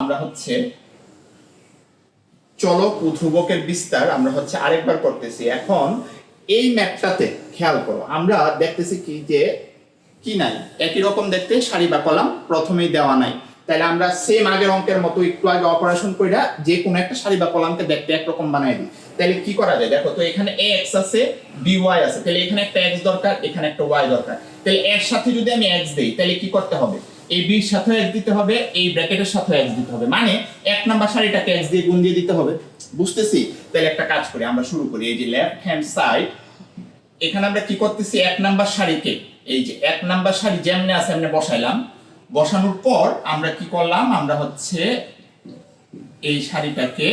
আমরা হচ্ছে চলক ও ধ্রুবকের বিস্তার আমরা হচ্ছে আরেকবার করতেছি। এখন এই ম্যাপটাতে খেয়াল করো, আমরা দেখতেছি কি যে কি নাই। একই রকম দেখতে সারি বা কলাম প্রথমেই দেওয়া নাই। তাহলে আমরা সেম আগের অঙ্কের মতো একটু আগে অপারেশন কইরা যে কোনো একটা সারি বা কলামকে দেখতে একরকম বানাই দিই। তাহলে কি করা যায়? দেখো তো এখানে এ এক্স আছে বি ওয়াই আছে। তাহলে এখানে একটা এক্স দরকার, এখানে একটা ওয়াই দরকার। তাহলে এর সাথে যদি আমি এক্স দেই তাহলে কি করতে হবে? এই বির সাথে এক্স দিতে হবে, এই ব্র্যাকেটের সাথে এক্স দিতে হবে। মানে এক নাম্বার সারিটাকে এক্স দিয়ে গুণ দিয়ে দিতে হবে। বুঝতেছি? তাহলে একটা কাজ করি, আমরা শুরু করি। এই যে লেফট হ্যান্ড সাইড এখানে আমরা কি করতেছি? এক নাম্বার সারিকে এই যে এক নাম্বার সারি যেমনে আছে এমনি বসাইলাম। বসানোর পর আমরা কি করলাম? আমরা হচ্ছে এই সারিটাকে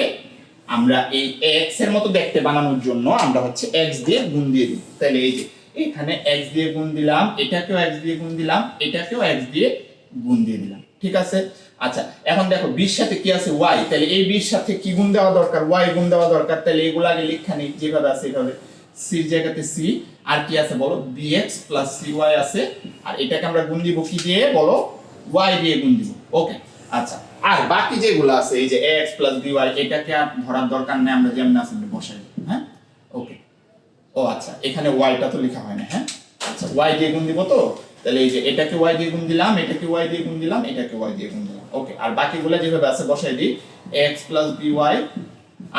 আমরা এই এক্সের মতো দেখতে বানানোর জন্য আমরা হচ্ছে এক্স দিয়ে গুণ দিয়ে দিই। তাহলে এই যে এখানে এক্স দিয়ে গুণ দিলাম, এটাকেও এক্স দিয়ে গুণ দিলাম, এটাকেও এক্স দিয়ে গুণ দিয়ে দিলাম। ঠিক আছে? আচ্ছা এখন দেখো বির সাথে কি আছে? ওয়াই তাহলে এই বির সাথে কি গুণ দেওয়া দরকার? ওয়াই গুণ দেওয়া দরকার, তাহলে এগুলো আগে লেখা নেই, যেভাবে আছে এভাবে। সির জায়গাতে সি আর কি আছে বলো? বিএক্স প্লাস সি ওয়াই আছে, আর এটাকে আমরা গুণ দিব কি দিয়ে? বলো ওয়াই দিয়ে গুণ দিব। ওকে আচ্ছা। আর বাকি যেগুলো আছে, এই যে এক্স প্লাস বিওয়াই এটাকে আর ধরার দরকার নেই, আমরা যেমন আছে বসাই হ্যাঁ? ওকে ও আচ্ছা এখানে ওয়াইটা তো লেখা হয় না হ্যাঁ? আচ্ছা ওয়াই দিয়ে গুণ দিব তো? তাহলে এই যে এটাকে ওয়াই দিয়ে গুণ দিলাম, এটাকে ওয়াই দিয়ে গুণ দিলাম, এটাকে ওয়াই দিয়ে গুণ দিলাম। ওকে আর বাকিগুলো যেভাবে আছে বসাই দিই এক্স প্লাস বিওয়াই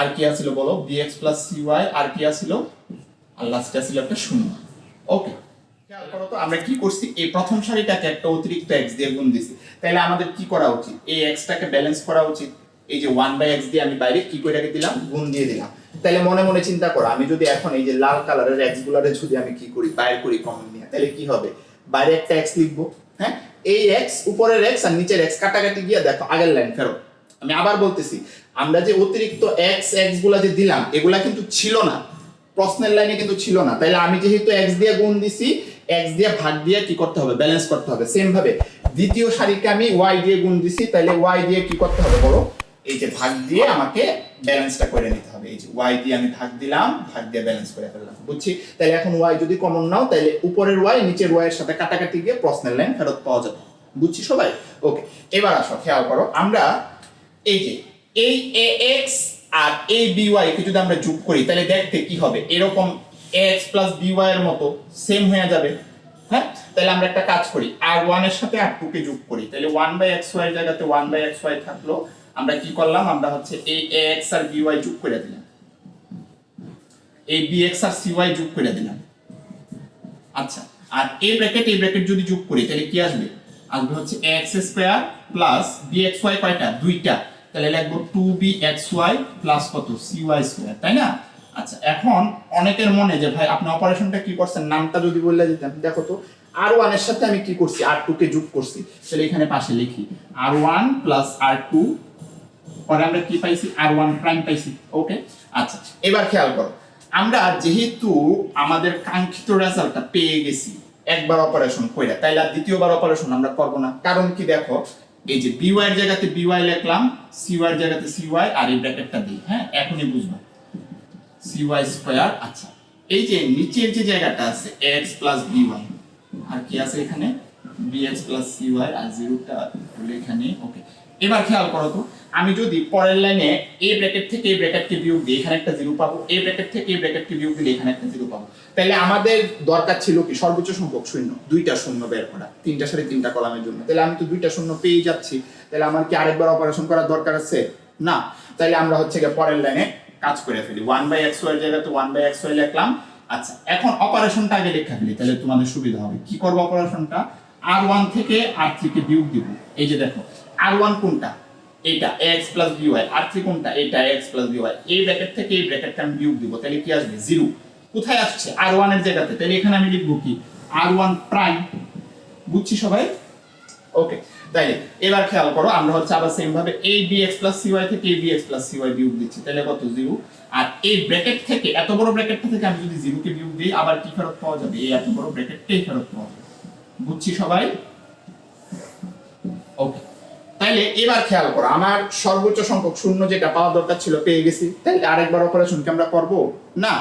আর কি আছিল বলো? বিএক্স প্লাস সিওয়াই আর কি আছিল? আর লাস্টে ছিল একটা শূন্য। ওকে খেয়াল করো তো, আমরা কি করছি? এই প্রথম সারিটাকে একটা অতিরিক্ত এক্স দিয়ে গুণ দিছি। তাহলে আমাদের কি করা উচিত? এই এক্সটাকে ব্যালেন্স করা উচিত। এই যে ওয়ান বাই এক্স দিয়ে আমি বাইরে কি করে দিলাম? গুণ দিয়ে দিলাম। তাহলে মনে মনে চিন্তা করো, আমি যদি এখন এই যে লাল কালারের এক্স গুলারে যদি আমি কি করি, বাইরে করি কমন নিয়ে, তাহলে কি হবে? বাইরে একটা এক্স লিখব হ্যাঁ? এই এক্স উপরের এক্স আর নিচের এক্স কাটাকাটি গিয়ে দেখো আগের লাইন ফেরত আমি আবার বলতেছি, আমরা যে অতিরিক্ত এক্স এক্সগুলা যে দিলাম, এগুলা কিন্তু ছিল না। প্রশ্নের লাইনে কিন্তু ছিল না। তাইলে আমি যেহেতু এক্স দিয়ে গুণ দিছি এক্স দিয়ে ভাগ দিয়ে কি করতে হবে? ব্যালেন্স করতে হবে। সেম ভাবে, দ্বিতীয় সারিকে আমি ওয়াই দিয়ে গুণ দিছি, তাইলে ওয়াই দিয়ে কি করতে হবে বলো? এই যে ভাগ দিয়ে আমাকে ব্যালেন্সটা করে নিতে হবে। এই যে ওয়াই দিয়ে আমি ভাগ দিলাম, ভাগ দিয়ে ব্যালেন্স করে ফেললাম। বুঝছি? তাহলে এখন ওয়াই যদি কমন নাও, তাহলে উপরের ওয়াই নিচের ওয়াই এর সাথে কাটাকাটি গিয়ে প্রশ্নের লাইন ফেরত পাওয়া যাবে। বুঝছি সবাই? ওকে এবার আসো, খেয়াল করো, আমরা এই যে এই এ এক্স আর এই বিওয়াই কে যদি আমরা যোগ করি, তাহলে দেখতে কি হবে? এরকম এক্স প্লাস বিওয়াই এর মতো সেম হয়ে যাবে। হ্যাঁ? তাহলে আমরা একটা কাজ করি, আর ওয়ানের সাথে আর টু কে যোগ করি। তাহলে ওয়ান বাই এক্স ওয়াই জায়গাতে ওয়ান বাই এক্স ওয়াই থাকল। আমরা কি করলাম? আমরা হচ্ছে এই এক্স আর বিওয়াই যোগ করে দিলাম। এই বিএক্স আর সিওয়াই যোগ করে দিলাম। আচ্ছা আর এই ব্র্যাকেট এই ব্র্যাকেট যদি যোগ করি, তাহলে কি আসবে? আসবে হচ্ছে X square plus B X Y কয়টা? দুইটা। তাহলে লিখব two B X Y plus কত? সি ওয়াই স্কোয়ার তাই না? আচ্ছা এখন অনেকের মনে যে, ভাই, আপনি অপারেশনটা কি করছেন? নামটা যদি বললে দিতাম দেখো তো আর ওয়ানের সাথে আমি কি করছি? আর টু কে যোগ করছি। তাহলে এখানে পাশে লিখি R one plus R two পরে আমরা কি পাইছি? আর ওয়ান প্রাইম পাইছি। ওকে আচ্ছা এবার খেয়াল করো। আমরা যেহেতু আমাদের কাঙ্ক্ষিত রেজাল্টটা পেয়ে গেছি, একবার অপারেশন কইরা, তাইলে আর দ্বিতীয়বার অপারেশন আমরা করব না। কারণ কি দেখো, এই যে বিওয়াই এর জায়গাতে বিওয়াই লিখলাম সিওয়াই এর জায়গাতে সিওয়াই আর এই ব্র্যাকেটটা দিই হ্যাঁ? এখনই বুঝবা। সিওয়াই স্কয়ার আচ্ছা। এই যে নিচের যে জায়গাটা আছে এক্স প্লাস বিওয়াই আর কি আছে এখানে? B X plus C Y আর জিরোটা এখানে ওকে এবার খেয়াল করো তো, আমি যদি পরের লাইনে এই ব্র্যাকেট থেকে এই ব্র্যাকেটকে বিয়োগ দিই এখানে একটা জিরো পাবো এই ব্র্যাকেট থেকে এই ব্র্যাকেটকে বিয়োগ দিলে এখানে একটা জিরো পাবো। তাহলে আমাদের দরকার ছিল কি? সর্বোচ্চ সংখ্যক শূন্য, দুইটা শূন্য বের করা, তিনটা সাড়ে তিনটা কলামের জন্য। তাহলে আমি তো দুইটা শূন্য পেয়ে যাচ্ছি, তাহলে আমার কি আরেকবার অপারেশন করার দরকার আছে? না। তাহলে আমরা হচ্ছে গিয়ে পরের লাইনে কাজ করে ফেলি। ওয়ান বাই এক্স ওয়াই জায়গাতে ওয়ান বাই এক্স ওয়াই লিখলাম। আচ্ছা এখন অপারেশনটা আগে লেখা ফেলি, তাহলে তোমাদের সুবিধা হবে। কি করব অপারেশনটা আর ওয়ান থেকে আর থ্রি কে বিয়োগ দিব। এই যে দেখো আর ওয়ান কোনটা? এইটা এক্স প্লাস বিওয়াই আর থ্রি কোনটা? এইটা এক্স প্লাস বিওয়াই এই ব্র্যাকেট থেকে এই ব্র্যাকেটটা আমি বিয়োগ দিব, তাহলে কি আসবে? জিরো কোথায় আসছে? আর ওয়ানের জায়গাতে। তাহলে এখানে আমি লিখব কি? আর ওয়ান প্রাইম বুঝছি সবাই? ওকে তাইলে এবার খেয়াল করো, আমরা হচ্ছে আবার সেম ভাবে এই বিএক্স প্লাস সিওয়াই থেকে এই বিএক্স প্লাস সিওয়াই বিয়োগ দিচ্ছি। তাহলে কত? জিরো আর এই ব্র্যাকেট থেকে, এত বড় ব্র্যাকেটটা থেকে আমি যদি জিরো কে বিয়োগ দিই, আবার কি ফেরত পাওয়া যাবে? এই এত বড় ব্র্যাকেটটাই ফেরত পাওয়া যাবে। বুঝছি সবাই? ওকে তাইলে এবার খেয়াল করো, আমার সর্বোচ্চ সংখ্যক শূন্য যেটা পাওয়া দরকার ছিল পেয়ে গেছি। তাইলে আরেকবার অপারেশন কি আমরা করব? না,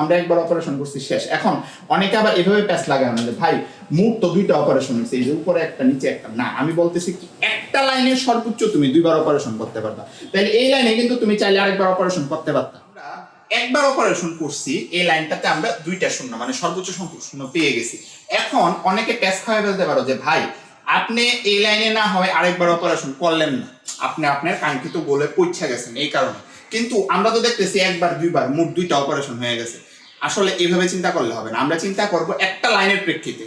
আমরা একবার অপারেশন করছি, শেষ। এখন অনেকে আবার এভাবে প্যাচ লাগায় না যে, ভাই মোট তো দুইটা অপারেশন হয়েছে, এই যে উপরে একটা, নিচে একটা। না, আমি বলতেছি কি, একটা লাইনে সর্বোচ্চ তুমি দুইবার অপারেশন করতে পারবা। তাহলে এই লাইনে কিন্তু তুমি চাইলে আরেকবার অপারেশন করতে পারতা। একবার অপারেশন করছি, এই লাইনটাতে আমরা দুইটা শূন্য মানে সর্বোচ্চ সংখ্যক শূন্য পেয়ে গেছি। এখন অনেকে টেস্ট খাওয়া ফেলতে পারো যে, ভাই আপনি এই লাইনে না হয় আরেকবার অপারেশন করলেন না। আপনি আপনার কাঙ্ক্ষিত গোলে পৌঁছে গেছেন এই কারণে। কিন্তু আমরা তো দেখতেছি একবার, দুইবার, মোট দুইটা অপারেশন হয়ে গেছে। আসলে এইভাবে চিন্তা করলে হবে না। আমরা চিন্তা করব একটা লাইনের প্রেক্ষিতে।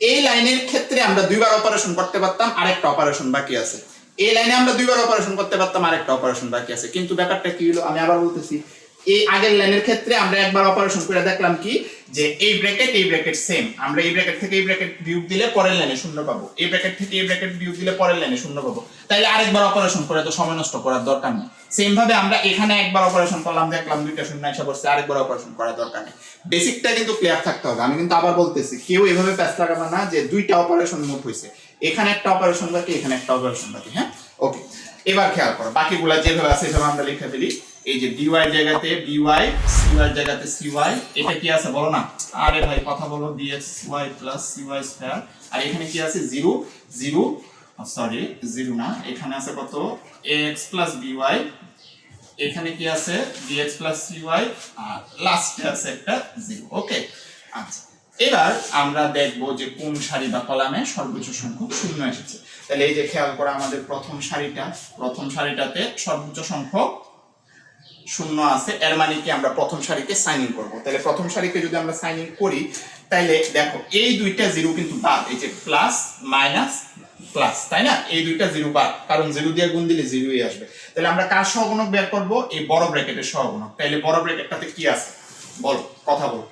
এই লাইনের ক্ষেত্রে আমরা দুইবার অপারেশন করতে পারতাম, আরেকটা অপারেশন বাকি আছে। এই লাইনে আমরা দুইবার অপারেশন করতে পারতাম, আরেকটা অপারেশন বাকি আছে। কিন্তু ব্যাপারটা কি হলো? আমি আবার বলতেছি এই আগের লাইনের ক্ষেত্রে আমরা একবার অপারেশন করে দেখলাম কি? যে এই ব্র্যাকেট এই ব্র্যাকেট সেম আমরা এই ব্র্যাকেট থেকে এই ব্র্যাকেট বিয়োগ দিলে পরের লাইনে শূন্য পাবো। এই ব্র্যাকেট থেকে এই ব্র্যাকেট বিয়োগ দিলে পরের লাইনে শূন্য পাবো। তাইলে আরেকবার অপারেশন করে তো সময় নষ্ট করার দরকার নেই। সেম ভাবে আমরা এখানে একবার অপারেশন করলাম, দেখলাম দুইটা শূন্য এসে পড়ছে, আরেকবার অপারেশন করার দরকার নেই। বেসিকটা কিন্তু ক্লিয়ার থাকতে হবে। আমি কিন্তু আবার বলতেছি, কেউ এভাবে প্যাচ লাগাবে না যে দুইটা অপারেশন মোট হয়েছে। এখানে একটা অপারেশন বাকি, এখানে একটা অপারেশন বাকি হ্যাঁ? ওকে এবার খেয়াল করো, বাকিগুলা যেভাবে আছে সেভাবে আমরা লিখে ফেলি। এই যে বিওয়াই জায়গাতে বিওয়াই সিওয়াই জায়গাতে সিওয়াই এটা কি আছে বলো না? আরে ভাই, কথা বলো B X Y plus C Y square আর এখানে কি আছে? জিরো জিরো সরি জিরো না। এখানে আছে কত? এক্স প্লাস বিওয়াই এখানে কি আছে? dx প্লাস cy আর লাস্টে আছে একটা জিরো। ওকে আচ্ছা। এবার আমরা দেখব যে কোন সারি বা কলামে সর্বোচ্চ সংখ্যক শূন্য এসেছে। তাহলে এই যে খেয়াল করা আমাদের প্রথম সারিটা। প্রথম সারিটাতে সর্বোচ্চ সংখ্যক শূন্য আছে, এর মানে কি আমরা প্রথম সারিকে সাইন ইন করব। তাহলে প্রথম সারিকে যদি আমরা সাইন ইন করি, তাহলে দেখো, এই দুইটা জিরো কিন্তু বাদ, এই যে প্লাস মাইনাস প্লাস তাই না? এই দুইটা জিরো বাদ, কারণ জিরো দিয়ে গুণ দিলে জিরোই আসবে। তাহলে আমরা কার সহগুণক বের করব? এই বড় ব্র্যাকেটের সহগুণক। তাহলে বড় ব্র্যাকেটটাতে কি আছে? বলো, কথা বলো।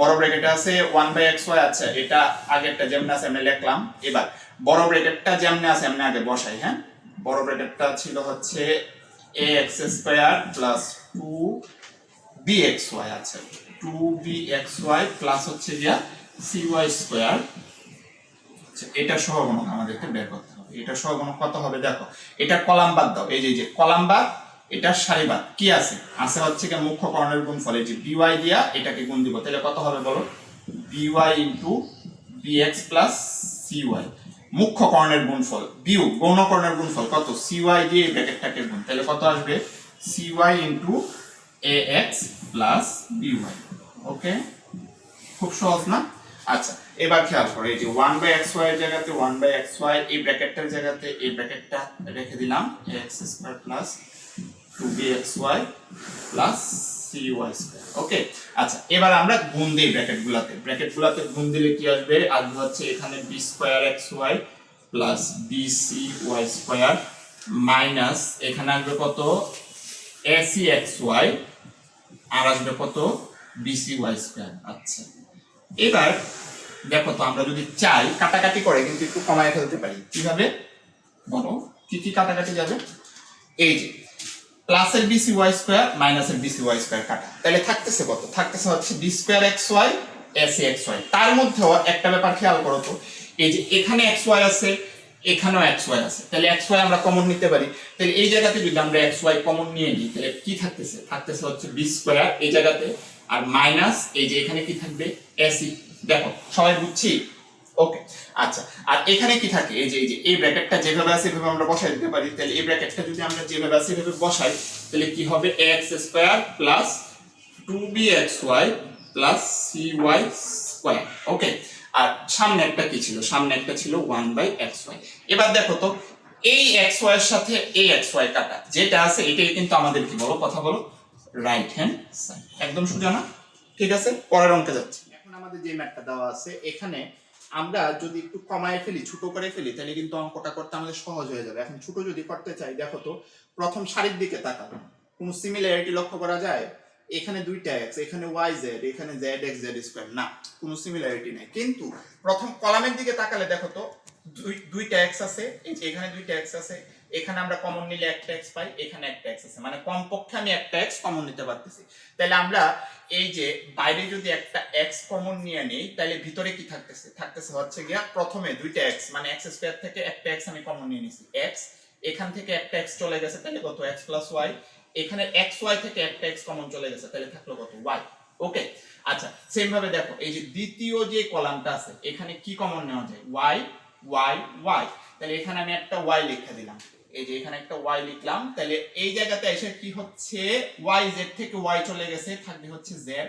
বড় ব্র্যাকেটে আছে ওয়ান বাই এক্স ওয়াই আচ্ছা এটা আগেরটা যেমন আছে আমি লিখলাম, এবার বড় ব্র্যাকেটটা যেমন আছে এমনি আগে বসাই হ্যাঁ? বড় ব্র্যাকেটটা ছিল হচ্ছে A X square plus two B X Y আছে। Two B X Y plus হচ্ছে গিয়া সি ওয়াই স্কোয়ার এটা সহগুণক আমাদেরকে বের করতে হবে। এটা সহগুণক কত হবে দেখো, এটা কলাম বাদ দাও। এই যে যে, কলাম বাদ, এটা সারি বাদ। কি আছে? আছে হচ্ছে কি মুখ্য করণের গুণফল। এই যে বিওয়াই দিয়া এটাকে গুণ দিব। তাহলে কত হবে বলো? B Y into B X plus C Y মুখ্য করণের গুণফল, বিয়োগ, গৌণকরণের গুণফল কত? সিওয়াই দিয়ে ব্র্যাকেটটাকে গুণ। তাহলে কত আসবে? C Y into A X plus B Y okay খুব সহজ না? আচ্ছা এবার খেয়াল করো, এই যে ওয়ান বাই এক্স ওয়াই এর জায়গাতে ওয়ান বাই এক্স ওয়াই এই ব্র্যাকেটটার জায়গাতে এই ব্র্যাকেটটা রেখে দিলাম X square plus two B X Y plus C Y square okay আচ্ছা এবার আমরা গুণ দিই ব্র্যাকেট গুলাতে। ব্র্যাকেট গুণ দিলে কি আসবে? আসবে হচ্ছে এখানে B square X Y plus B C Y square minus এখানে আসবে কত? এসি এক্স ওয়াই আর আসবে কত? বিসি ওয়াই স্কোয়ার আচ্ছা এবার দেখো তো, আমরা যদি চাই কাটাকাটি করে, কিন্তু একটু কমায় ফেলতে পারি। কীভাবে? বলো, কি কি কাটাকাটি যাবে? এই যে প্লাসের বিসি ওয়াই স্কোয়ার মাইনাসের বিসি ওয়াই স্কোয়ার কাটা। তাহলে থাকতেছে কত? থাকতেছে হচ্ছে B square X Y S X Y তার মধ্যেও একটা ব্যাপার খেয়াল করো তো, এই যে এখানে এক্স ওয়াই আছে, এখানেও এক্স ওয়াই আছে। তাহলে এক্স ওয়াই আমরা কমন নিতে পারি। তাহলে এই জায়গাতে যদি আমরা এক্স ওয়াই কমন নিয়ে নিই, তাহলে কি থাকতেছে? থাকতেছে হচ্ছে বি স্কোয়ার এই জায়গাতে। আর মাইনাস এই যে এখানে কি থাকবে? এসি দেখো, সবাই বুঝছি? ওকে আচ্ছা আর এখানে কি থাকে? এই যে এই যে, এই ব্র্যাকেটটা যেভাবে আছে সেভাবে আমরা বসাই দিতে পারি। তাহলে এই ব্র্যাকেটটা যদি আমরা যেভাবে আছে সেভাবে বসাই, তাহলে কি হবে? X square plus two B X Y plus C Y square okay আর সামনে একটা কি ছিল? সামনে একটা ছিল ওয়ান বাই এক্স ওয়াই এবার দেখো তো, এই এক্স ওয়াই এর সাথে এই এক্স ওয়াই কাটা। যেটা আছে, এটাই কিন্তু আমাদের কি বলো? কথা বলো রাইট হ্যান্ড সাইড একদম সোজা না? ঠিক আছে? পরের অঙ্কে যাচ্ছি। এখন আমাদের যে ম্যাথটা দেওয়া আছে, এখানে আমরা যদি একটু কমায় ফেলি, ছোট করে ফেলি, তাহলে কিন্তু অঙ্কটা করতে আমাদের সহজ হয়ে যাবে। এখন ছোট যদি করতে চাই, দেখো তো, প্রথম সারির দিকে তাকাবো কোনো সিমিলারিটি লক্ষ্য করা যায়? এখানে দুইটা এক্স এখানে ওয়াই জেড এখানে জেড এক্স জেড স্কোয়ার না, কোনো সিমিলারিটি নাই। কিন্তু প্রথম কলামের দিকে তাকালে দেখো তো, দুই, দুইটা এক্স আছে এখানে দুইটা এক্স আছে এখানে আমরা কমন নিলে একটা এক্স পাই, এখানে একটা এক্স আছে। মানে কমপক্ষে আমি একটা এক্স কমন নিতে পারতেছি। তাহলে আমরা এই যে বাইরে যদি একটা এক্স কমন নিয়ে নিই, তাহলে ভিতরে কি থাকতেছে? থাকতেছে হচ্ছে গিয়া প্রথমে দুইটা এক্স মানে এক্স স্কোয়ার থেকে একটা এক্স আমি কমন নিয়ে নিছি। এক্স এখান থেকে একটা এক্স চলে গেছে, তাহলে কত? এক্স প্লাস ওয়াই এখানে এক্স ওয়াই থেকে একটা এক্স কমন চলে গেছে, তাহলে থাকল কত? ওয়াই ওকে আচ্ছা সেম ভাবে দেখো, এই যে দ্বিতীয় যে কলামটা আছে, এখানে কি কমন নেওয়া যায়? ওয়াই ওয়াই ওয়াই তাহলে এখানে আমি একটা ওয়াই লিখে দিলাম। এই যে এখানে একটা ওয়াই লিখলাম, তাহলে এই জায়গাতে এসে কি হচ্ছে? ওয়াই জেড থেকে ওয়াই চলে গেছে, থাকবে হচ্ছে জেড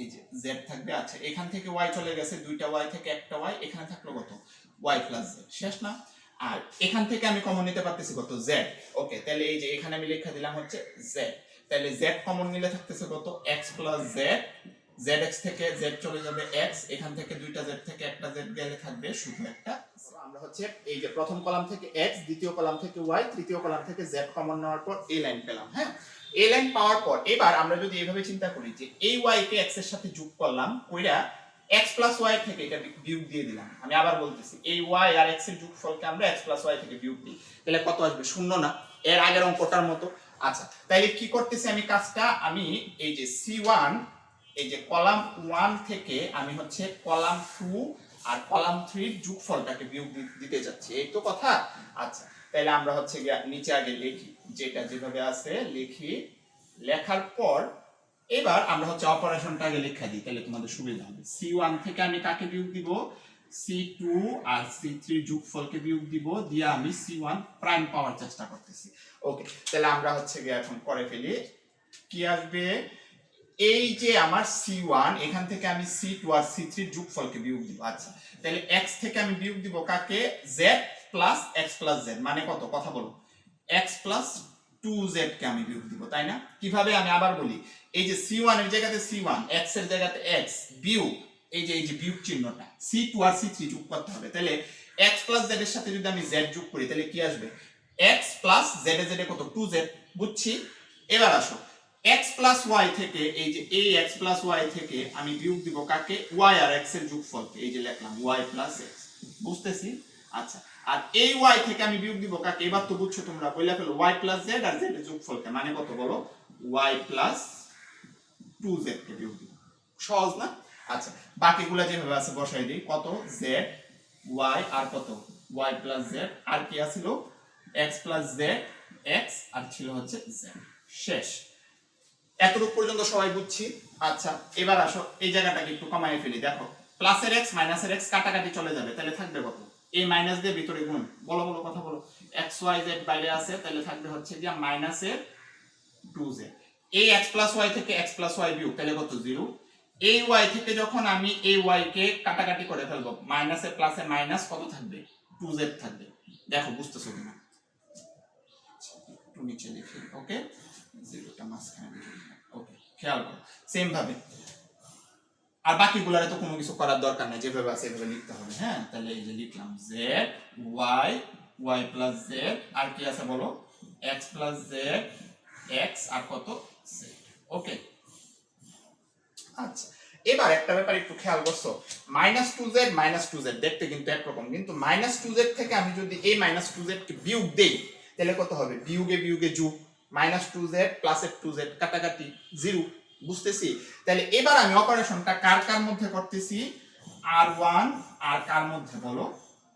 এই যে জেড থাকবে আচ্ছা এখান থেকে ওয়াই চলে গেছে, দুইটা ওয়াই থেকে একটা ওয়াই এখানে থাকল কত? ওয়াই প্লাস জেড শেষ না? আর এখান থেকে আমি কমন নিতে পারতেছি কত? জেড ওকে তাহলে এই যে এখানে আমি লিখে দিলাম হচ্ছে জেড তাহলে জেড কমন নিলে থাকতেছে কত? X plus Z Z X থেকে জেড চলে যাবে এক্স এখান থেকে দুইটা জেড থেকে একটা জেড গেলে থাকবে শুধু একটা আমরা হচ্ছে এই যে প্রথম কলাম থেকে এক্স দ্বিতীয় কলাম থেকে ওয়াই তৃতীয় কলাম থেকে জেড কমন নেওয়ার পর এই লাইন পেলাম হ্যাঁ? এই লাইন পাওয়ার পর, এবার আমরা যদি এইভাবে চিন্তা করি যে এই ওয়াই কে এক্সের সাথে যোগ করলাম, কইরা এক্স প্লাস ওয়াই থেকে এটা বিয়োগ দিয়ে দিলাম। আমি আবার বলতেছি, এই ওয়াই আর এক্সের যোগফলকে আমরা এক্স প্লাস ওয়াই থেকে বিয়োগ দিই। তাহলে কত আসবে? শূন্য না, এর আগের অঙ্কটার মতো। আচ্ছা তাইলে কি করতেছি আমি কাজটা? আমি এই যে সি ওয়ান এই যে কলাম ওয়ান থেকে আমি হচ্ছে কলাম টু আর কলাম থ্রির যোগফলটাকে বিয়োগ দিতে যাচ্ছি। এই তো কথা? আচ্ছা তাহলে আমরা হচ্ছে নিচে আগে লিখি। যেটা যেভাবে আছে লিখি। লেখার পর এবার আমরা হচ্ছে অপারেশনটা আগে লেখা দিই তাহলে তোমাদের সুবিধা হবে। সি ওয়ান থেকে আমি কাকে বিয়োগ দিব? সি টু আর সি থ্রি যোগফলকে বিয়োগ দিব দিয়ে আমি সি ওয়ান প্রাইম পাওয়ার চেষ্টা করতেছি। ওকে তাহলে আমরা হচ্ছে গিয়ে এখন করে ফেলি। কি আসবে? এই যে আমার সি ওয়ান এখান থেকে আমি সি টু আর সি থ্রির যোগফলকে বিয়োগ দিব। আচ্ছা তাহলে এক্স থেকে আমি বিয়োগ দিব কাকে? Z plus X plus Z মানে কত? কথা বলো। এক্স প্লাস টু জেড কে আমি বিয়োগ দিব, তাই না? কীভাবে আমি আবার বলি? এই যে সি ওয়ানের জায়গাতে সি ওয়ান এক্সের জায়গাতে এক্স বিয়োগ, এই যে এই যে বিয়োগ চিহ্নটা সি টু আর সি থ্রি যোগ করতে হবে। তাহলে এক্স প্লাস জেড এর সাথে যদি আমি জেড যোগ করি, তাহলে কি আসবে? এক্স প্লাস জেড এ জেড এ কত? টু জেড বুঝছি? এবার আসো। X প্লাস ওয়াই থেকে, এই যে এই x প্লাস ওয়াই থেকে আমি বিয়োগ দিব কাকে? Y আর x এর যোগফলকে এই যে লিখলাম, y প্লাস x বুঝতেছি? আচ্ছা আর এই y থেকে আমি বিয়োগ দিব কাকে? এবার তো বুঝছ তোমরা কইলা ফেলো, y প্লাস z আর z এর যোগফলকে মানে কত বলো? Y প্লাস 2z কে বিয়োগ দিব। সহজ না? আচ্ছা বাকিগুলা যেভাবে আছে বসাই দিই, কত? Z, y আর কত? Y প্লাস z, আর কি আছিল? X প্লাস z, x আর ছিল হচ্ছে z শেষ। এতটুকু পর্যন্ত সবাই বুঝছি। আচ্ছা এবার আসো, এই জায়গাটাকে একটু কমাই ফেলি, দেখো। প্লাসের এক্স মাইনাসের এক্স কাটাকাটি চলে যাবে, তাহলে থাকবে কত? এই মাইনাস দিয়ে ভিতরে গুণ। বলো বলো, কথা বলো। এক্স ওয়াই জেড বাইরে আছে, তাহলে থাকবে হচ্ছে যে মাইনাসের টু জেড এই এক্স প্লাস ওয়াই থেকে এক্স প্লাস ওয়াই বিয়োগ, তাহলে কত? জিরো এই ওয়াই থেকে যখন আমি এই ওয়াই কে কাটাকাটি করে ফেলব মাইনাসে প্লাসে মাইনাস কত থাকবে? টু জেড থাকবে। দেখো, বুঝতেছো কিনা? নিচে লিখি ওকে জিরোটা মাঝখানে খেয়াল করো সেম ভাবে। আর বাকিগুলারে তো কোনো কিছু করার দরকার নাই, যেভাবে আছে এভাবে লিখতে হবে হ্যাঁ? তাহলে এই যে লিখলাম Z Y Y plus Z আর কি আছে বলো? এক্স প্লাস জেড এক্স আর কত? জেড ওকে আচ্ছা এবার একটা ব্যাপার একটু খেয়াল করছ। Minus two Z minus two Z দেখতে কিন্তু একরকম, কিন্তু মাইনাস টু জেড থেকে আমি যদি এই মাইনাস টু জেড কে বিয়োগ দেই, তাহলে কত হবে? বিয়োগে বিয়োগে যোগ। মাইনাস টু জেড প্লাসের টু জেড কাটাকাটি জিরো বুঝতেছি? তাহলে এবার আমি অপারেশনটা কার কার মধ্যে করতেছি? আর ওয়ান আর কার মধ্যে বলো?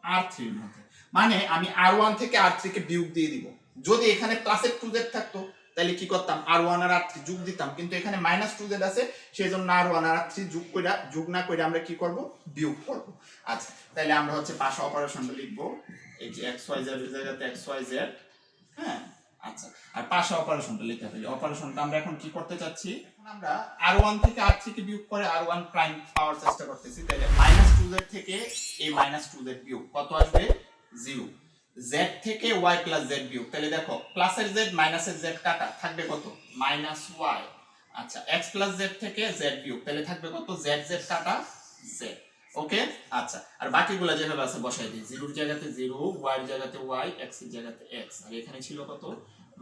আর থ্রির মধ্যে। মানে আমি আর ওয়ান থেকে আর থ্রি কে বিয়োগ দিয়ে দিব। যদি এখানে প্লাসের টু জেড থাকতো, তাহলে কি করতাম? আর ওয়ান আর আর থ্রি যোগ দিতাম। কিন্তু এখানে মাইনাস টু জেড আছে সেই জন্য আর ওয়ান আর থ্রি যোগ করে যোগ না করে আমরা কি করব? বিয়োগ করব। আচ্ছা তাহলে আমরা হচ্ছে পাশে অপারেশনটা লিখব। এই যে এক্স ওয়াই জেড জায়গাতে এক্স ওয়াই জেড হ্যাঁ? আচ্ছা আর পাশে অপারেশনটা লিখতে ফেলি অপারেশনটা আমরা এখন কি করতে চাচ্ছি? আমরা আর ওয়ান থেকে আর থেকে বিয়োগ করে আর ওয়ান প্রাইম পাওয়ার চেষ্টা করতেছি। তাহলে মাইনাস টু জেড থেকে এই মাইনাস টু জেড বিয়োগ কত আসবে? জিরো জেড থেকে ওয়াই প্লাস জেড বিয়োগ। তাহলে দেখো প্লাসের জেড মাইনাসের জেড কাটা থাকবে কত? মাইনাস ওয়াই আচ্ছা এক্স প্লাস জেড থেকে জেড বিয়োগ তাহলে থাকবে কত? জেড জেড কাটা জেড ওকে আচ্ছা আর বাকিগুলো যেভাবে আছে বসাই দিই। জিরোর জায়গাতে জিরো ওয়াই এর জায়গাতে ওয়াই এক্সের জায়গাতে এক্স আর এখানে ছিল কত?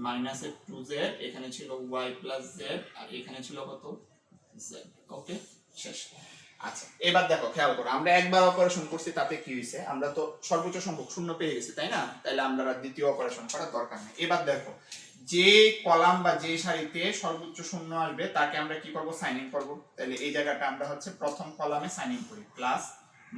মাইনাসের টু জেড এখানে ছিল ওয়াই প্লাস জেড আর এখানে ছিল কত? জেড ওকে শেষ। আচ্ছা এবার দেখো, খেয়াল করো, আমরা একবার অপারেশন করছি, তাতে কি হয়েছে? আমরা তো সর্বোচ্চ সম্ভব শূন্য পেয়ে গেছি, তাই না? তাহলে আমরা দ্বিতীয় অপারেশন করার দরকার নেই। এবার দেখো, যে কলাম বা যে সারিতে সর্বোচ্চ শূন্য আসবে, তাকে আমরা কি করব? সাইন ইন করব। তাহলে এই জায়গাটা আমরা হচ্ছে প্রথম কলামে সাইন ইন করি প্লাস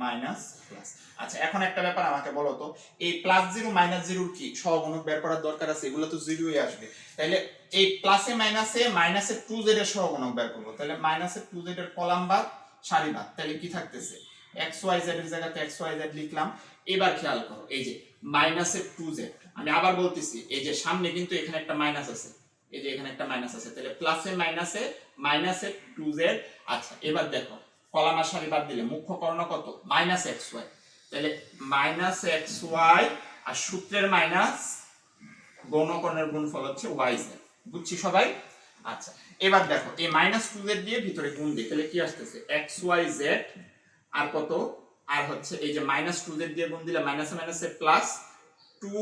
মাইনাস প্লাস আচ্ছা এখন একটা ব্যাপার আমাকে বলো তো, এই প্লাস জিরো মাইনাস জিরোর কি সহগুণক বের করার দরকার আছে? এগুলো তো জিরোই আসবে। তাহলে এই প্লাসে মাইনাসে মাইনাসে টু জেড এর সহগুণক বের করব। তাহলে মাইনাসে টু জেড এর কলাম বাদ, সারি বাদ তাহলে কি থাকতেছে? এক্স ওয়াই জেড এর জায়গাতে এক্স ওয়াই জেড লিখলাম, এবার খেয়াল করো, এই যে মাইনাসে টু জেড আমি আবার বলতেছি, এই যে সামনে কিন্তু এখানে একটা মাইনাস আছে, এই যে এখানে একটা মাইনাস আছে তাহলে প্লাসে মাইনাসে মাইনাসে টু জেড আচ্ছা এবার দেখো কলাম আর সারি বাদ দিলে মুখ্য কর্ণ কত? মাইনাস এক্স ওয়াই তাহলে মাইনাস এক্স ওয়াই আর সূত্রের মাইনাস গৌণকর্ণের গুণফল হচ্ছে ওয়াই জেড বুঝছি সবাই? আচ্ছা এবার দেখো, এই মাইনাস টু জেড দিয়ে ভিতরে গুণ দিই তাহলে কি আসতেছে? এক্স ওয়াই জেড আর কত? আর হচ্ছে এই যে মাইনাস টু জেড দিয়ে গুণ দিলে মাইনাস মাইনাসে মাইনাসে plus two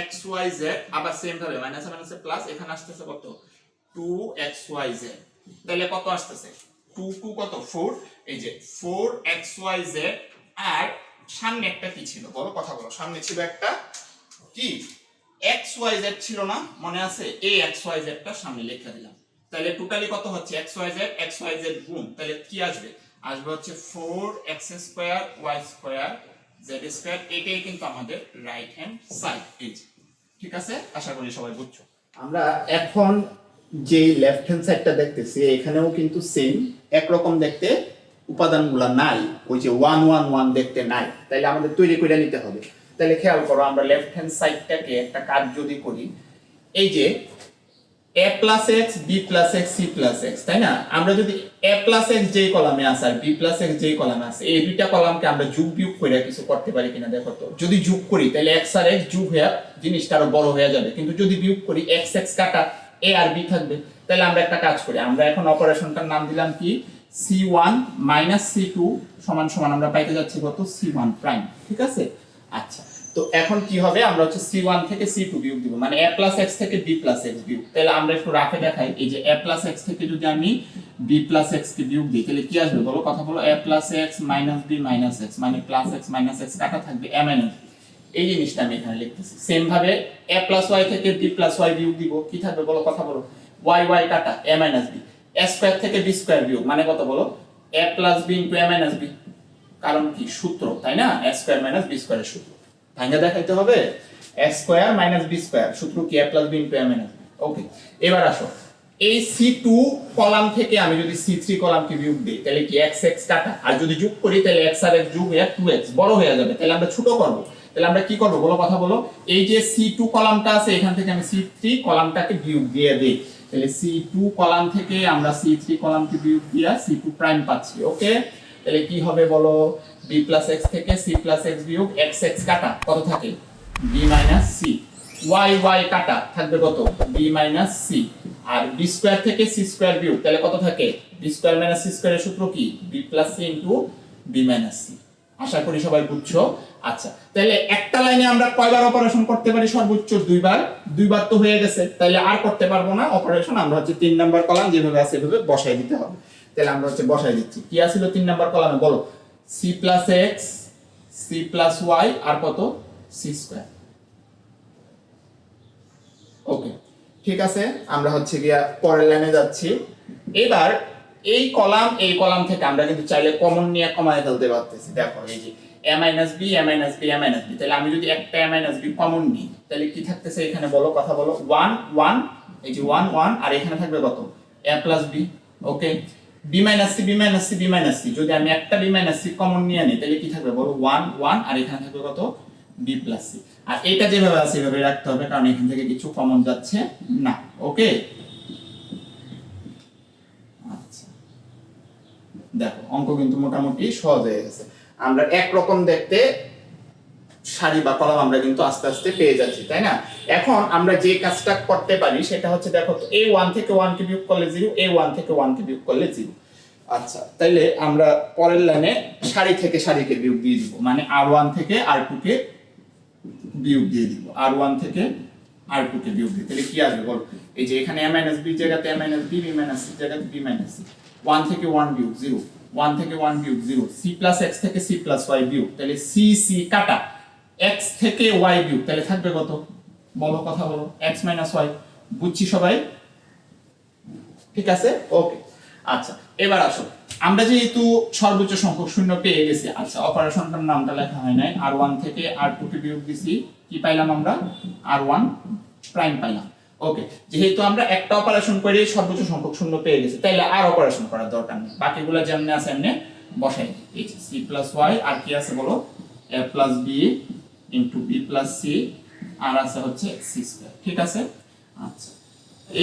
X Y Z আবার সেম ভাবে মাইনাসে মাইনাসে প্লাস এখানে আসতেছে কত? টু এক্স ওয়াই জেড তাহলে কত আসতেছে? টু কত? ফোর এই যে ফোর এক্স ওয়াই জেড আর সামনে একটা কি ছিল? বলো, কথা বলো। সামনে ছিল একটা কি? এক্স ওয়াই জেড ছিল না? মনে আছে? এই এক্স ওয়াই সামনে লিখে দিলাম। তাহলে টোটালি কত হচ্ছে? X Y Z X Y Z গুণ। তাহলে কি আসবে? আসবে হচ্ছে four X square Y square Z square এটাই কিন্তু আমাদের রাইট হ্যান্ড সাইড এই। ঠিক আছে? আশা করি সবাই বুঝছ। আমরা এখন যে লেফট হ্যান্ড সাইডটা দেখতেছি এখানেও কিন্তু সেম একরকম দেখতে উপাদানগুলা নাই। ওই যে ওয়ান ওয়ান ওয়ান দেখতে নাই। তাইলে আমাদের তৈরি করে নিতে হবে। তাহলে খেয়াল করো, আমরা লেফট হ্যান্ড সাইডটাকে একটা কাজ যদি করি, এই যে A plus X B plus X C plus X তাই না? আমরা যদি এ প্লাস এক্স যেই কলামে আছে আর বি প্লাস এক্স যেই কলামে আছে, এই দুইটা কলামকে আমরা যোগ বিয়োগ করে কিছু করতে পারি কিনা দেখো তো। যদি যোগ করি তাহলে এক্স আর এক্স যোগ হয়ে জিনিসটা আরও বড় হয়ে যাবে। কিন্তু যদি বিয়োগ করি এক্স এক্স কাটা এ আর বি থাকবে। তাহলে আমরা একটা কাজ করি। আমরা এখন অপারেশনটার নাম দিলাম কি? C one minus C two সমান সমান আমরা পাইতে যাচ্ছি কত? সি ওয়ান প্রাইম ঠিক আছে? আচ্ছা তো এখন কি হবে? আমরা হচ্ছে সি ওয়ান থেকে সি টু বিয়োগ দিব। মানে এ প্লাস এক্স থেকে বি প্লাস এক্স বিয়োগ। তাহলে আমরা একটু রাফে দেখাই। এই যে এ প্লাস এক্স থেকে যদি আমি বি প্লাস এক্স কে বিয়োগ দিই, তাহলে কি আসবে? বলো, কথা বলো। A plus x minus b minus x মানে প্লাস এক্স মাইনাস এক্স কাটা থাকবে। এ মাইনাস এই জিনিসটা আমি এখানে লিখতেছি। সেম ভাবে এ প্লাস ওয়াই থেকে বি প্লাস ওয়াই বিয়োগ দিব। কি থাকবে বলো? কথা বলো। ওয়াই ওয়াই কাটা। A minus b a square থেকে বি স্কোয়ার বিয়োগ। মানে কত বলো? A plus b into a minus b কারণ কি? সূত্র, তাই না? এ স্কোয়ার মাইনাস বি স্কোয়ারের সূত্র। ভাঙা দেখাইতে হবে। A square minus b square সূত্র কি? A plus b into a minus b okay এবার আসো। এই সি টু কলাম থেকে আমি যদি সি থ্রি কলামকে বিয়োগ দিই, তাহলে কি এক্স এক্স কাটা? আর যদি যোগ করি, তাহলে এক্স আর এক্স যোগ হয়ে টু এক্স বড় হয়ে যাবে। তাহলে আমরা ছোট করব। তাহলে আমরা কি করব? বলো, কথা বলো। এই যে সি টু কলামটা আছে, এখান থেকে আমি সি থ্রি কলামটাকে বিয়োগ দিয়ে দিই। তাহলে সি টু কলাম থেকে আমরা সি থ্রি কলামকে বিয়োগ দিয়া সি টু প্রাইম পাচ্ছি, ওকে? তাহলে কি হবে বলো? বি প্লাস এক্স থেকে সি প্লাস এক্স বিয়োগ এক্স এক্স কাটা, কত থাকে? B minus c y y কাটা, থাকবে কত? বি মাইনাস সি আর বি স্কোয়ার থেকে সি স্কোয়ার বিয়োগ, তাহলে কত থাকে? বি স্কোয়ার মাইনাস সি স্কোয়ারের সূত্র কি? B plus c into b minus c আশা করি সবাই বুঝছ? আচ্ছা তাহলে একটা লাইনে আমরা কয়বার অপারেশন করতে পারি? সর্বোচ্চ দুইবার। দুইবার তো হয়ে গেছে। তাহলে আর করতে পারব না। অপারেশন আমরা হচ্ছে তিন নাম্বার কলাম, যেভাবে আছে এভাবে বসাই দিতে হবে। তাহলে আমরা হচ্ছে বসাই দিচ্ছি। কি আছিল তিন নাম্বার কলামে? বলো। C plus x c plus y আর কত? সি স্কোয়ার ওকে ঠিক আছে। আমরা হচ্ছে গিয়া পরের লাইনে যাচ্ছি। এবার এই কলাম এই কলাম থেকে আমরা কিন্তু চাইলে কমন নিয়ে কমায় ফেলতে পারতেছি। দেখো, এই যে a minus b a minus b a minus b তাহলে আমি যদি একটা এ মাইনাস বি কমন নিই, তাহলে কি থাকতেছে এখানে বলো, কথা বলো। ওয়ান ওয়ান এই যে ওয়ান ওয়ান আর এখানে থাকবে কত? A plus b okay b minus c b minus c b minus c যদি আমি একটা বি মাইনাস সি কমন নিয়ে নিই, তাহলে কি থাকবে বলো? ওয়ান ওয়ান আর এখানে থাকবে কত? বি প্লাস সি আর এটা যেভাবে আছে, এভাবে রাখতে হবে, কারণ এখান থেকে কিছু কমন যাচ্ছে না ওকে আচ্ছা দেখো অঙ্ক কিন্তু মোটামুটি সহজ হয়ে গেছে। আমরা একরকম দেখতে সারি বা কলম আমরা কিন্তু আস্তে আস্তে পেয়ে যাচ্ছি, তাই না? এখন আমরা যে কাজটা করতে পারি সেটা হচ্ছে দেখো এ ওয়ান থেকে ওয়ান কে বিয়োগ করলে জিরো এ ওয়ান থেকে ওয়ান কে বিয়োগ করলে জিরো। আচ্ছা তাইলে আমরা পরের লাইনে সারি থেকে সারিকে বিয়োগ দিয়ে দিব মানে আর ওয়ান থেকে আর টু কে বিয়োগ দিয়ে দিব। আর ওয়ান থেকে আর টু কে বিয়োগ দিয়ে তাহলে কি আসবে বল? এই যে এখানে এ মাইনাস বি জায়গাতে a minus b b minus c জায়গাতে বি মাইনাস সি ওয়ান থেকে ওয়ান বিয়োগ জিরো ওয়ান থেকে ওয়ান বিয়োগ জিরো সি প্লাস এক্স থেকে সি প্লাস ওয়াই বিয়োগ, তাহলে সি সি কাটা এক্স থেকে ওয়াই বিয়োগ, তাহলে থাকবে কত? বলো কথা বলো এক্স মাইনাস ওয়াই বুঝছি সবাই? ঠিক আছে? ওকে আচ্ছা এবার আসো। আমরা যেহেতু সর্বোচ্চ সংখ্যক শূন্য পেয়ে গেছি আচ্ছা অপারেশনটার নামটা লেখা হয় নাই আর ওয়ান থেকে আর টু বিয়োগ দিছি, কি পাইলাম আমরা? আর ওয়ান প্রাইম পাইলাম। ওকে যেহেতু আমরা একটা অপারেশন করে সর্বোচ্চ সংখ্যক শূন্য পেয়ে গেছি, তাইলে আর অপারেশন করার দরকার নেই। বাকিগুলো যেমনি আছে এমনি বসাই এই সি প্লাস ওয়াই আর কি আছে বলো? A plus b into b plus c আর আছে হচ্ছে সি স্কোয়ার ঠিক আছে? আচ্ছা।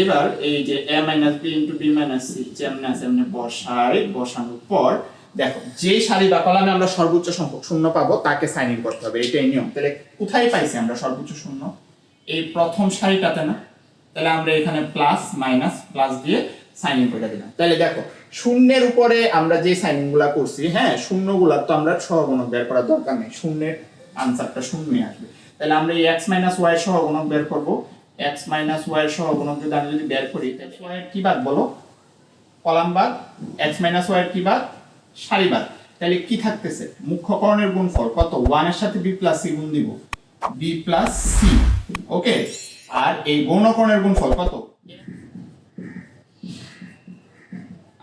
এবার এই যে a minus b into b minus c যেমনি আছে এমনি বসাই, বসানোর পর দেখো, যে সারি বা কলামে আমরা সর্বোচ্চ সংখ্যক শূন্য পাবো, তাকে সাইন ইন করতে হবে। এটাই নিয়ম। তাহলে কোথায় পাইছি আমরা সর্বোচ্চ শূন্য? এই প্রথম সারিটাতে না? তাহলে আমরা এখানে প্লাস মাইনাস প্লাস দিয়ে সাইন ইন করে দিলাম। তাহলে দেখো, শূন্যের উপরে আমরা যে সাইনিংগুলা করছি হ্যাঁ শূন্যগুলা তো আমরা সহগুণক বের করার দরকার নেই। শূন্যের আনসারটা শূন্যই আসবে। তাহলে আমরা এই এক্স মাইনাস ওয়াই সহগুণক বের করব। এক্স মাইনাস ওয়াই সহগুণক যদি আমি যদি বের করি, তাহলে ওয়াই কি বাদ বলো? কলাম বাদ এক্স মাইনাস ওয়াই কি বাদ? সারি বাদ। তাহলে কি থাকতেছে? মুখ্যকরণের গুণফল কত? ওয়ানের সাথে বি প্লাস সি গুণ দিব। বি প্লাস সি ওকে আর এই গৌণকরণের গুণফল কত?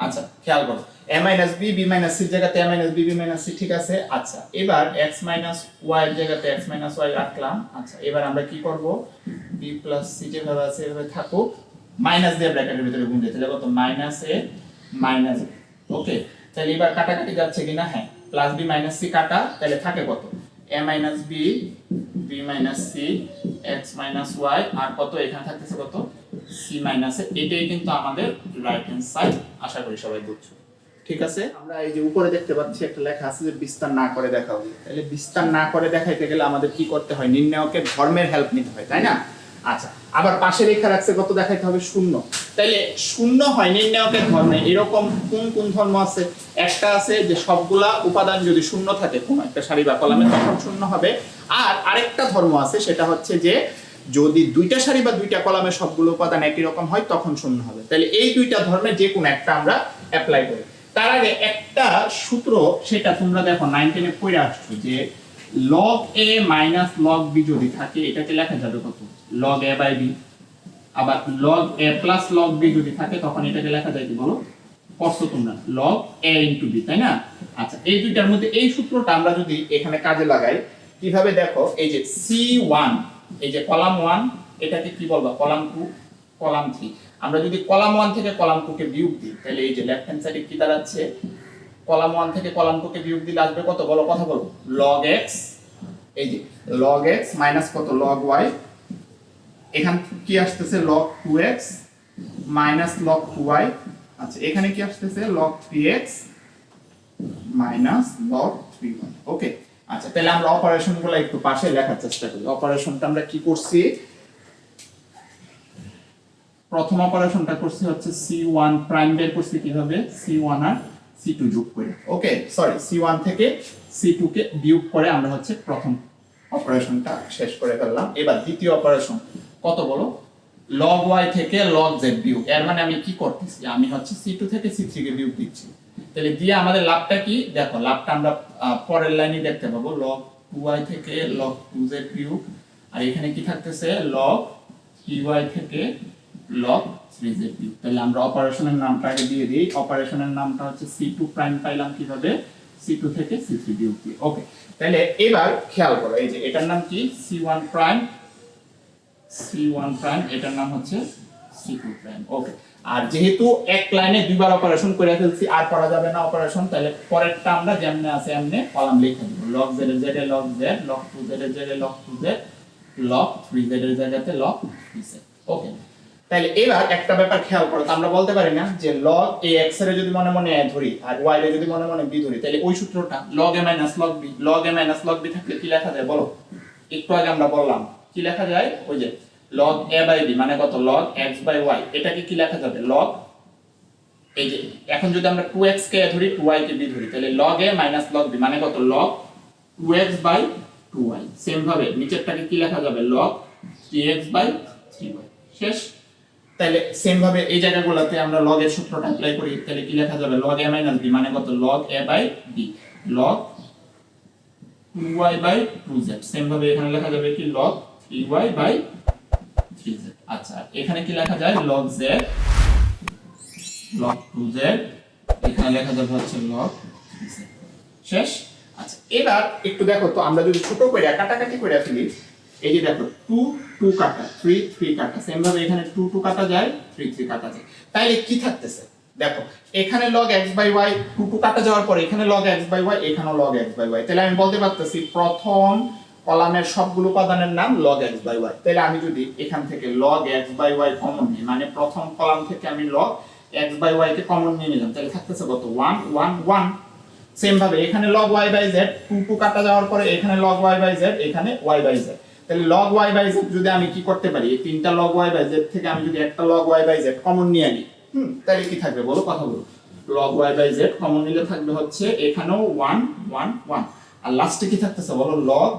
আচ্ছা খেয়াল করো। A minus b b minus সির জায়গাতে a minus b b minus c ঠিক আছে? আচ্ছা এবার x মাইনাস ওয়াই এর জায়গাতে x মাইনাস ওয়াই রাখলাম। আচ্ছা এবার আমরা কি করব? B প্লাস সি যেভাবে আছে, এভাবে থাকুক। মাইনাস দিয়ে ব্র্যাকেটের ভিতরে গুণ দিতে হবে কত? মাইনাস এ মাইনাস ওকে তাহলে এবার কাটাকাটি যাচ্ছে কিনা? হ্যাঁ প্লাস বি মাইনাস সি কাটা, তাহলে থাকে কত? A minus b b minus c x minus y আর কত এখানে থাকতেছে কত? সি মাইনাস এটাই কিন্তু আমাদের রাইট হ্যান্ড সাইড আশা করি সবাই বুঝছ। ঠিক আছে? আমরা এই যে উপরে দেখতে পাচ্ছি একটা লেখা আছে যে বিস্তার না করে দেখা উচিত তাহলে বিস্তার না করে দেখাইতে গেলে আমাদের কি করতে হয়? নির্ণায়কের ধর্মের হেল্প নিতে হয় তাই না? আচ্ছা আবার পাশে রেখা রাখছে, কত দেখাইতে হবে? শূন্য। তাইলে শূন্য হয়, নির্ণয়কের ধর্মে এরকম কোন কোন ধর্ম আছে? একটা আছে যে সবগুলা উপাদান যদি শূন্য থাকে, কোন একটা সারি বা কলামে, তখন শূন্য হবে। আর আরেকটা ধর্ম আছে, সেটা হচ্ছে যে যদি দুইটা সারি বা দুইটা কলামে সবগুলো উপাদান একই রকম হয়, তখন শূন্য হবে। তাহলে এই দুইটা ধর্মে যে কোনো একটা আমরা অ্যাপ্লাই করি। তার আগে একটা সূত্র, সেটা তোমরা দেখো নাইন টেনে পড়ে আসছো যে log a minus log b যদি থাকে, এটাকে লেখা যাবে কত? লগ এ বাই বি আবার log a plus log b যদি থাকে, তখন এটাকে লেখা যায় কি বলো? পড়ছো তোমরা। লগ এ ইন্টু বি তাই না? আচ্ছা এই দুইটার মধ্যে এই সূত্রটা আমরা যদি এখানে কাজে লাগাই, কীভাবে দেখো, এই যে সি ওয়ান এই যে কলাম ওয়ান এটাকে কি বলব? কলাম টু কলাম থ্রি আমরা যদি কলাম ওয়ান থেকে কলাম টু কে বিয়োগ দিই, তাহলে এই যে লেফট হ্যান্ড সাইডে কি দাঁড়াচ্ছে? কলাম ওয়ান থেকে কলাম টু কে বিয়োগ দিলে আসবে কত? বলো, কথা বলো। লগ এক্স এই যে লগ এক্স মাইনাস কত? লগ ওয়াই এখান কি আসতেছে two x minus log two আচ্ছা এখানে কি আসতেছে? Three x minus log three okay আচ্ছা তাহলে আমরা অপারেশনগুলো একটু পাশে লেখার চেষ্টা করি। অপারেশনটা আমরা কি করছি? প্রথম অপারেশনটা করছি হচ্ছে সি ওয়ান প্রাইম বের করছি কীভাবে? সি ওয়ান আর সি টু যোগ করে। ওকে সরি সি ওয়ান থেকে সি টু কে বিয়োগ করে আমরা হচ্ছে প্রথম অপারেশনটা শেষ করে ফেললাম। এবার দ্বিতীয় অপারেশন কত বলো? লগ ওয়াই থেকে লগ জেড বিয়োগ। এর মানে আমি কি করতেছি? আমি হচ্ছে সি টু থেকে সি থ্রি কে বিয়োগ দিচ্ছি। তাহলে দিয়ে আমাদের লাভটা কি? দেখো, লাভটা আমরা পরের লাইনে দেখতে পাবো। লগ টু ওয়াই থেকে লগ টু জেড বিয়োগ। আর এখানে কি থাকতেছে? লগ থ্রি ওয়াই থেকে লগ থ্রি জেড বিয়োগ। তাহলে আমরা অপারেশনের নামটা আগে দিয়ে দিই। অপারেশনের নামটা হচ্ছে সি টু প্রাইম পাইলাম কীভাবে? সি টু থেকে সি থ্রি বিয়োগ দিয়ে। ওকে তাহলে এবার খেয়াল করো, এই যে এটার নাম কি? সি ওয়ান প্রাইম আর যেহেতু এক লাইনে দুইবার অপারেশন করে ফেলছি, আর করা যাবে না অপারেশন তাহলে পরেরটা আমরা যেমনে আছে এমনি কলাম লিখে দেবো এর জায়গাতে ওকে তাহলে এবার একটা ব্যাপার খেয়াল করো আমরা বলতে পারি না যে এ এক্সের যদি মনে মনে a ধরি আর ওয়াই এর যদি মনে মনে বি ধরি, তাহলে ওই সূত্রটা log a minus log b log a minus log b থাকলে কি লেখা যায় বলো? একটু আগে আমরা বললাম কি লেখা যায়? ওই যে, log a বাই বি মানে কত? log x বাই y এটাকে কি লেখা যাবে? log এই যে এখন যদি আমরা 2x কে a ধরি 2y কে b ধরি, তাহলে log a minus log b মানে কত? log 2x by 2y same ভাবে, নিচেরটাকে কি লেখা যাবে? log 3x বাই 3y শেষ? তাহলে সেম ভাবে এই জায়গাগুলোতে আমরা log এর সূত্রটা অ্যাপ্লাই করি, তাহলে কি লেখা যাবে? log a মাইনাস b মানে কত? log a by b log 2y by two 2z same ভাবে এখানে লেখা যাবে কি? log 3y বাই 3z আচ্ছা এখানে কি লেখা যায়? Log z, log 2z এখানে লেখা যাবে হচ্ছে লগ শেষ? আচ্ছা এবার একটু দেখো তো, আমরা যদি ছোট করে, কাটাকাটি করে ফেলি, এই যে দেখো টু টু কাটা থ্রি থ্রি কাটা সেম ভাবে এখানে টু টু কাটা যায় থ্রি থ্রি কাটা যায়। তাইলে কি থাকতেছে? দেখো, এখানে log x by y two two কাটা যাওয়ার পরে এখানে log x বাই y, এখানেও log x বাই y তাহলে আমি বলতে পারতেছি, প্রথম কলামের সবগুলো উপাদানের নাম log x বাই y তাহলে আমি যদি এখান থেকে log x by y common নিই মানে প্রথম কলাম থেকে আমি log x বাই y কে কমন নিয়ে নিলাম, তাহলে থাকতেছে কত? 1 1 1 সেম ভাবে এখানে log y by z two two কাটা যাওয়ার পরে এখানে log y বাই z, এখানে y বাই z তাহলে log y বাই z যদি আমি কি করতে পারি, এই তিনটা log y বাই z থেকে আমি যদি একটা log y by z common নিয়ে নিই হুম, তাহলে কি থাকবে বলো, কথা বলো। log y by z common নিলে থাকবে হচ্ছে এখানেও 1 1 1 আর লাস্টে কি থাকতেছে বলো? log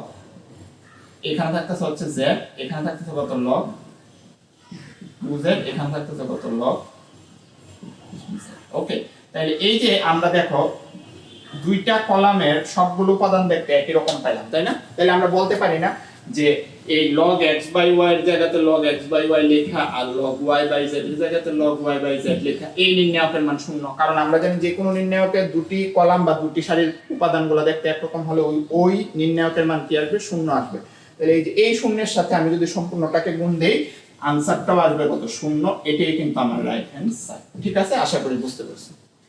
এখানে থাকতেছে হচ্ছে z, এখানে থাকতেছে কত log? 2z এখানে থাকতেছে কত log? ওকে তাহলে এই যে আমরা দেখো, দুইটা কলামের সবগুলো উপাদান দেখতে একই রকম পাইলাম, তাই না? তাহলে আমরা বলতে পারি না যে এই log x বাই y এর জায়গাতে log x বাই y লেখা আর log y বাই z এর জায়গাতে log y বাই z লেখা, এই নির্ণায়কের মান শূন্য। কারণ আমরা জানি যে কোনো নির্ণায়কের দুটি কলাম বা দুটি সারির উপাদানগুলো দেখতে একরকম হলে ওই ওই নির্ণায়কের মান কি আসবে? শূন্য আসবে। তাহলে এই যে এই শূন্যের সাথে আমি যদি সম্পূর্ণটাকে গুণ দেই আনসারটাও আসবে কত? শূন্য। এটাই কিন্তু আমার রাইট হ্যান্ড সাইড ঠিক আছে? আশা করি বুঝতে পারছি